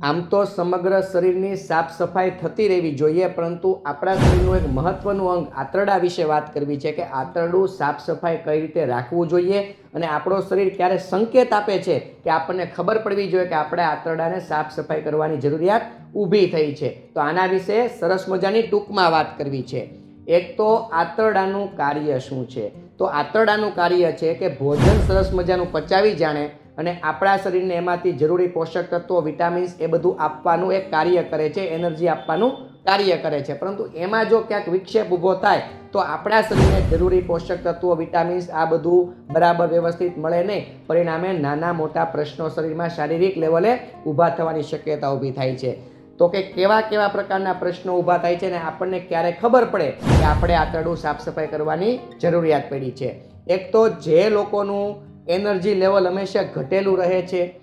આમ તો સમગ્ર શરીરની સાફ સફાઈ થતી રહેવી જોઈએ, પરંતુ આપણા શરીરનું એક મહત્વનું અંગ આંતરડા વિશે વાત કરવી છે કે આંતરડું સાફ સફાઈ કઈ રીતે રાખવું જોઈએ અને આપણો શરીર ક્યારે સંકેત આપે છે કે આપણને ખબર પડવી જોઈએ કે આપણે આંતરડાને સાફ સફાઈ કરવાની જરૂરિયાત ઊભી થઈ છે. તો આના વિશે સરસ મજાની ટૂંકમાં વાત કરવી છે. એક તો આંતરડાનું કાર્ય શું છે? તો આંતરડાનું કાર્ય છે કે ભોજન સરસ મજાનું પચાવી જાણે અને આપણા શરીરને એમાંથી જરૂરી પોષક તત્વો, વિટામિન્સ એ બધું આપવાનું એક કાર્ય કરે છે, એનર્જી આપવાનું કાર્ય કરે છે. પરંતુ એમાં જો ક્યાંક વિક્ષેપ ઊભો થાય, તો આપણા શરીરને જરૂરી પોષક તત્વો, વિટામિન્સ આ બધું બરાબર વ્યવસ્થિત મળે નહીં. પરિણામે નાના મોટા પ્રશ્નો શરીરમાં શારીરિક લેવલે ઊભા થવાની શક્યતા ઊભી થાય છે. તો કે કેવા કેવા પ્રકારના પ્રશ્નો ઊભા થાય છે ને આપણને ક્યારે ખબર પડે કે આપણે આંતરડું સાફ સફાઈ કરવાની જરૂરિયાત પડી છે. એક તો જે લોકોનું એનર્જી લેવલ હંમેશા ઘટેલું રહે છે.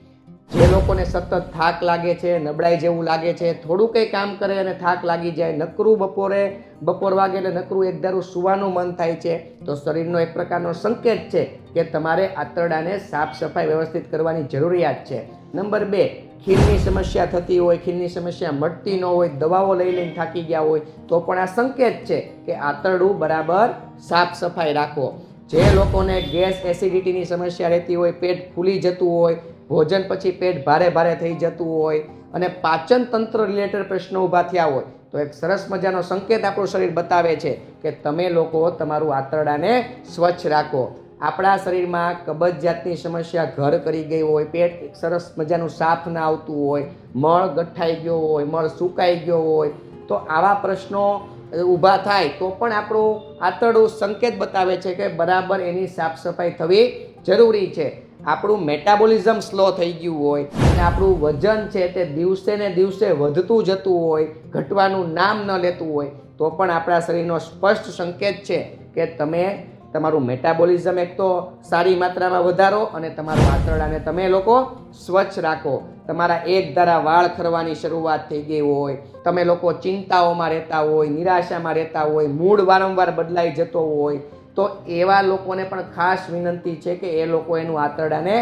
જે લોકોને સતત થાક લાગે છે, નબળાઈ જેવું લાગે છે, થોડું કંઈ કામ કરે અને થાક લાગી જાય, નકરું બપોરે, બપોર વાગે એટલે નકરું એક ધારું સુવાનું મન થાય છે. તો શરીરનો એક પ્રકારનો સંકેત છે કે તમારે આંતરડાને સાફ સફાઈ વ્યવસ્થિત કરવાની જરૂરિયાત છે. નંબર બે ખીલની સમસ્યા થતી હોય ખીલની સમસ્યા મટતી ન હોય, દવાઓ લઈ લઈને થાકી ગયા હોય, તો પણ આ સંકેત છે કે આંતરડું બરાબર સાફ સફાઈ રાખો. જે લોકોને ગેસ એસિડિટીની સમસ્યા રહેતી હોય, પેટ ફૂલી જતું હોય, ભોજન પછી પેટ ભારે ભારે થઈ જતું હોય અને પાચન તંત્ર રિલેટેડ પ્રશ્નો ઊભા થયા હોય, તો એક સરસ મજાનો સંકેત આપણું શરીર બતાવે છે કે તમે લોકો તમારું આંતરડાને સ્વચ્છ રાખો. આપણા શરીરમાં કબજિયાતની સમસ્યા ઘર કરી ગઈ હોય, પેટ સરસ મજાનું સાફ ના આવતું હોય, મળ ગઠ્ઠાઈ ગયો હોય, મળ સુકાઈ ગયો હોય, તો આવા પ્રશ્નો ઊભા થાય, તો પણ આપણું આંતરડું સંકેત બતાવે છે કે બરાબર એની સાફ સફાઈ થવી જરૂરી છે. આપણું મેટાબોલિઝમ સ્લો થઈ ગયું હોય અને આપણું વજન છે તે દિવસે ને દિવસે વધતું જતું હોય, ઘટવાનું નામ ન લેતું હોય, તો પણ આપણા શરીરનો સ્પષ્ટ સંકેત છે કે તમે તમારું મેટાબોલિઝમ એક તો સારી માત્રામાં વધારો અને તમારું આંતરડાને તમે લોકો સ્વચ્છ રાખો. તમારા એક ધારા વાળ ખરવાની શરૂઆત થઈ ગઈ હોય, તમે લોકો ચિંતાઓમાં રહેતા હોય, નિરાશામાં રહેતા હોય, મૂડ વારંવાર બદલાઈ જતો હોય, તો એવા લોકોને પણ ખાસ વિનંતી છે કે એ લોકો એનું આંતરડાને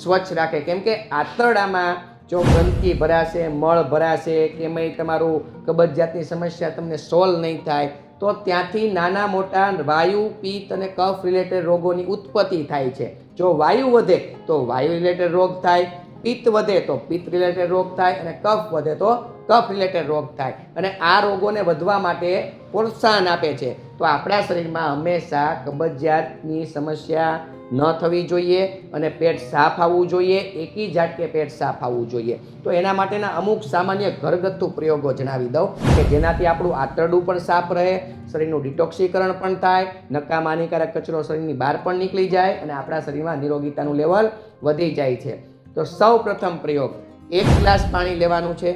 સ્વચ્છ રાખે. કેમ કે આંતરડામાં જો ગંદકી ભરાશે, મળ ભરાશે કે એમાંય તમારું કબજિયાતની સમસ્યા તમને સોલ્વ નહીં થાય તો ત્યાંથી નાના મોટા વાયુ, પિત્ત અને કફ રિલેટેડ રોગોની ઉત્પત્તિ થાય છે. જો વાયુ વધે તો વાયુ રિલેટેડ રોગ થાય, પિત્ત વધે તો પિત્ત રિલેટેડ રોગ થાય અને કફ વધે તો કફ રિલેટેડ રોગ થાય અને આ રોગોને વધવા માટે પ્રોત્સાહન આપે છે. તો આપણા શરીરમાં હંમેશા કબજિયાતની સમસ્યા ન થવી જોઈએ અને પેટ સાફ આવવું જોઈએ, એકી ઝાટકે પેટ સાફ આવવું જોઈએ. તો એના માટેના અમુક સામાન્ય ઘરગથ્થુ પ્રયોગો જણાવી દઉં કે જેનાથી આપણું આંતરડું પણ સાફ રહે, શરીરનું ડિટોક્સીકરણ પણ થાય નકામા હાનિકારક કચરો શરીરની બહાર પણ નીકળી જાય અને આપણા શરીરમાં નિરોગીતાનું લેવલ વધી જાય છે. તો સૌ પ્રથમ પ્રયોગ, એક ગ્લાસ પાણી લેવાનું છે.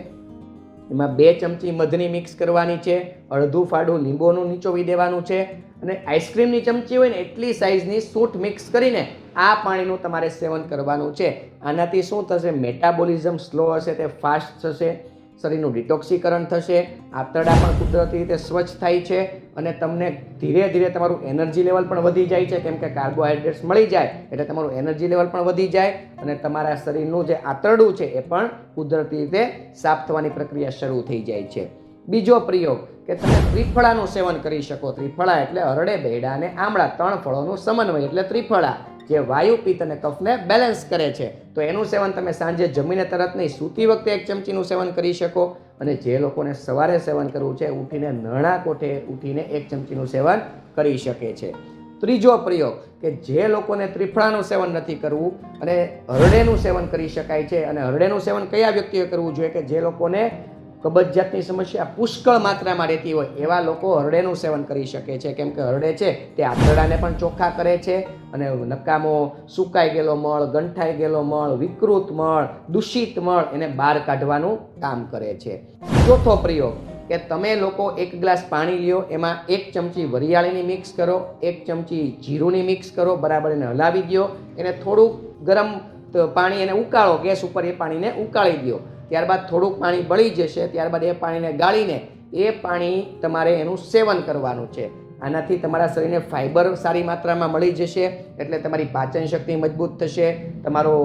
એમાં બે ચમચી મધની મિક્સ કરવાની છે, અડધું ફાડું લીંબોનું નીચોવી દેવાનું છે અને આઈસ્ક્રીમની ચમચી હોય ને એટલી સાઇઝની સૂટ મિક્સ કરીને આ પાણીનું તમારે સેવન કરવાનું છે. આનાથી શું થશે? મેટાબોલિઝમ સ્લો હશે, તે ફાસ્ટ થશે. શરીરનું ડિટોક્સીકરણ થશે, આંતરડા પણ કુદરતી રીતે સ્વચ્છ થાય છે અને તમને ધીરે ધીરે તમારું એનર્જી લેવલ પણ વધી જાય છે. કેમ કે કાર્બોહાઈડ્રેટ્સ મળી જાય એટલે તમારું એનર્જી લેવલ પણ વધી જાય અને તમારા શરીરનું જે આંતરડું છે એ પણ કુદરતી રીતે સાફ થવાની પ્રક્રિયા શરૂ થઈ જાય છે. બીજો પ્રયોગ કે તમે ત્રિફળાનું સેવન કરી શકો. ત્રિફળા એટલે હરડે, બેડા અને આમળા, ત્રણ ફળોનું સમન્વય એટલે ત્રિફળા. જે વાયુ પિત્ત અને કફને બેલેન્સ કરે છે. તો એનું સેવન તમે સાંજે જમીને તરત નહીં, સૂતી વખતે એક ચમચીનું સેવન કરી શકો અને જે લોકોને સવારે સેવન કરવું છે, ઉઠીને નરણા કોઠે ઉઠીને એક ચમચીનું સેવન કરી શકે છે. ત્રીજો પ્રયોગ કે જે લોકોને ત્રિફળાનું સેવન નથી કરવું અને હરડેનું સેવન કરી શકાય છે અને હરડેનું સેવન કયા વ્યક્તિએ કરવું જોઈએ કે જે લોકોને કબજિયાતની સમસ્યા પુષ્કળ માત્રામાં રહેતી હોય, એવા લોકો હરડેનું સેવન કરી શકે છે. કેમ કે હરડે છે તે આંતરડાને પણ ચોખ્ખા કરે છે અને નકામો સુકાઈ ગયેલો મળ, ગંઠાઈ ગયેલો મળ, વિકૃત મળ, દૂષિત મળ એને બહાર કાઢવાનું કામ કરે છે. ચોથો પ્રયોગ કે તમે લોકો એક ગ્લાસ પાણી લ્યો, એમાં એક ચમચી વરિયાળીની મિક્સ કરો, એક ચમચી જીરુંની મિક્સ કરો, બરાબર એને હલાવી દો એને થોડુંક ગરમ પાણી એને ઉકાળો, ગેસ ઉપર એ પાણીને ઉકાળી દો ત્યારબાદ થોડુંક પાણી બળી જશે, ત્યારબાદ એ પાણીને ગાળીને એ પાણી તમારે એનું સેવન કરવાનું છે. આનાથી તમારા શરીરને ફાઇબર સારી માત્રામાં મળી જશે, એટલે તમારી પાચન શક્તિ મજબૂત થશે, તમારો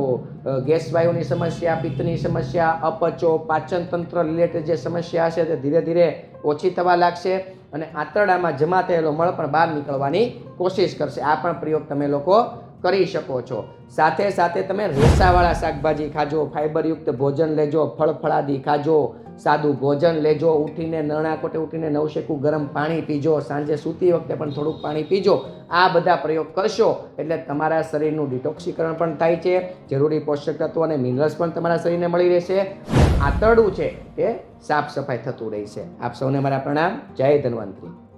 ગેસ વાયુની સમસ્યા, પિત્તની સમસ્યા, અપચો, પાચન તંત્ર રિલેટેડ જે સમસ્યા હશે તે ધીરે ધીરે ઓછી થવા લાગશે અને આંતરડામાં જમા થયેલો મળ પણ બહાર નીકળવાની કોશિશ કરશે. આ પણ પ્રયોગ તમે લોકો કરી શકો છો. સાથે સાથે તમે રેસાવાળા શાકભાજી ખાજો ફાઇબરયુક્ત ભોજન લેજો ફળ ફળાદી ખાજો, સાદું ભોજન લેજો, ઉઠીને નરણા કોટે ઉઠીને નવશેકું ગરમ પાણી પીજો, સાંજે સૂતી વખતે પણ થોડુંક પાણી પીજો. આ બધા પ્રયોગ કરશો એટલે તમારા શરીરનું ડિટોક્સીકરણ પણ થાય છે, જરૂરી પોષક તત્વો અને મિનરલ્સ પણ તમારા શરીરને મળી રહેશે. આંતરડું છે તે સાફ સફાઈ થતું રહેશે આપ સૌને મારા પ્રણામ. જય ધન્વંતરી.